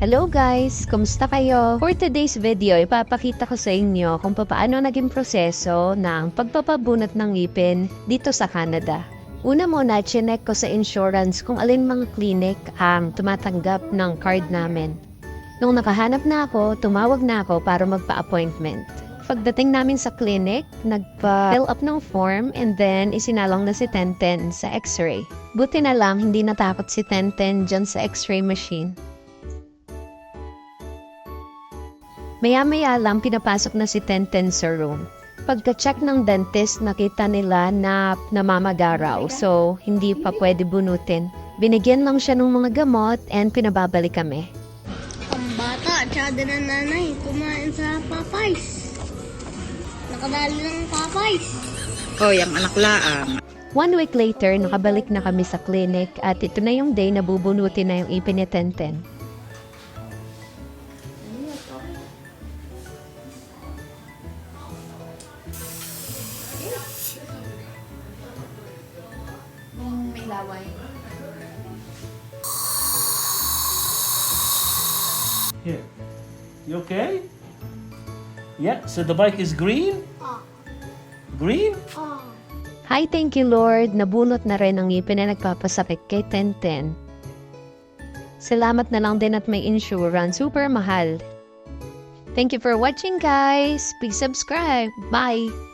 Hello guys! Kumusta kayo? For today's video, ipapakita ko sa inyo kung paano naging proseso ng pagpapabunot ng ngipin dito sa Canada. Una muna, chinek ko sa insurance kung alin mga clinic ang tumatanggap ng card namin. Nung nakahanap na ako, tumawag na ako para magpa-appointment. Pagdating namin sa clinic, nagpa-fill up ng form and then isinalong na si Tenten sa x-ray. Buti na lang hindi natakot si Tenten dyan sa x-ray machine. Maya-maya lang pinapasok na si Tenten sa room. Pagka-check ng dentist, nakita nila na namamaga raw, so hindi pa pwede bunutin. Binigyan lang siya ng mga gamot and pinababalik kami. Ang bata, tsada na nanay, kumain sa Popeyes. Nakadali ng Popeyes. Oh, yung anak laang. One week later, nakabalik na kami sa clinic at ito na yung day na bubunutin na yung ipin laway. Here. You okay? Yeah, so the bike is green? Ah. Green? Oh. Hi, thank you Lord. Nabunot na rin ang ngipin na nagpapasakit kay Tenten. Salamat na lang din at may insurance. Super mahal. Thank you for watching guys. Please subscribe. Bye.